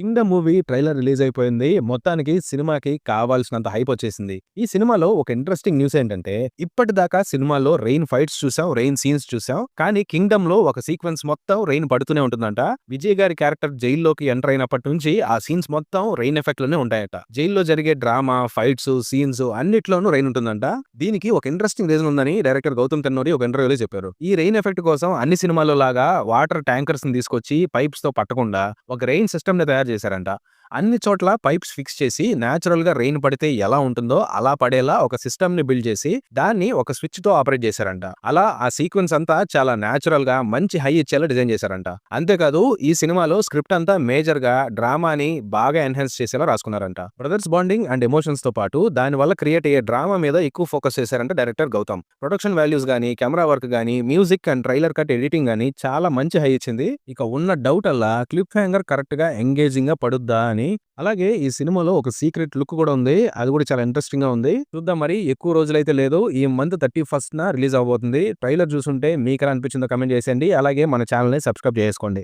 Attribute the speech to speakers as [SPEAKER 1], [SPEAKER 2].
[SPEAKER 1] Kingdom movie trailer release అయిపోయింది. మొత్తానికి సినిమాకి కావాల్సినంత హైప్ వచ్చేసింది. ఈ సినిమాలో ఒక ఇంట్రెస్టింగ్ న్యూస్ ఏంటంటే ఇప్పటిదాకా సినిమాలో రెయిన్ ఫైట్స్ చూసాం రెయిన్ సీన్స్ చూసాం కానీ కింగ్డమ్లో ఒక సీక్వెన్స్ మొత్తం రెయిన్ పడుతూనే ఉంటుందంట. విజయ్ గారి క్యారెక్టర్ జైల్లోకి ఎంటర్ అయినప్పటి నుంచి ఆ సీన్స్ మొత్తం రెయిన్ ఎఫెక్ట్లోనే ఉంటాయట. జైల్లో జరిగే డ్రామా ఫైట్స్ సీన్స్ అన్నిట్లోనూ రెయిన్ ఉంటుందంట. దీనికి ఒక ఇంట్రెస్టింగ్ రీజన్ ఉందని డైరెక్టర్ గౌతమ్ కన్నూరి ఒక ఇంటర్వ్యూలో చెప్పారు. ఈ రెయిన్ ఎఫెక్ట్ కోసం అన్ని సినిమాల్లో లాగా వాటర్ ట్యాంకర్స్ని తీసుకొచ్చి పైప్స్తో పట్టకుండా ఒక రెయిన్ సిస్టమ్ని తయారు చేశారంట. అన్ని చోట్ల పైప్స్ ఫిక్స్ చేసి న్యాచురల్గా రెయిన్ పడితే ఎలా ఉంటుందో అలా పడేలా ఒక సిస్టమ్ని బిల్డ్ చేసి దాన్ని ఒక స్విచ్తో ఆపరేట్ చేశారంట. అలా ఆ సీక్వెన్స్ అంతా చాలా న్యాచురల్గా మంచి హై ఇచ్చేలా డిజైన్ చేశారంట. అంతేకాదు ఈ సినిమాలో స్క్రిప్ట్ అంతా మేజర్గా డ్రామాని బాగా ఎన్హాన్స్ చేసేలా రాసుకున్నారంట. బ్రదర్స్ బాండింగ్ అండ్ ఎమోషన్స్తో పాటు దాని వల్ల క్రియేట్ అయ్యే డ్రామా మీద ఎక్కువ ఫోకస్ చేశారంట డైరెక్టర్ గౌతమ్. ప్రొడక్షన్ వాల్యూస్ గానీ కెమెరా వర్క్ గానీ music and trailer cut editing గానీ చాలా మంచి హై ఇచ్చింది. ఇక ఉన్న డౌట్ అల్లా క్లిప్ హ్యాంగర్ కరెక్ట్గా ఎంగేజింగ్గా పడుద్దా అని అలాగే ఈ సినిమాలో ఒక సీక్రెట్ లుక్ కూడా ఉంది. అది కూడా చాలా ఇంట్రెస్టింగ్గా ఉంది. చూద్దాం మరి ఎక్కువ రోజులైతే లేదు. ఈ మంత్ థర్టీ ఫస్ట్ న రిలీజ్ అవబోతుంది. ట్రైలర్ చూసుంటే మీకు అనిపించిందో కమెంట్ చేసేయండి. అలాగే మన ఛానల్ని సబ్స్క్రైబ్ చేసుకోండి.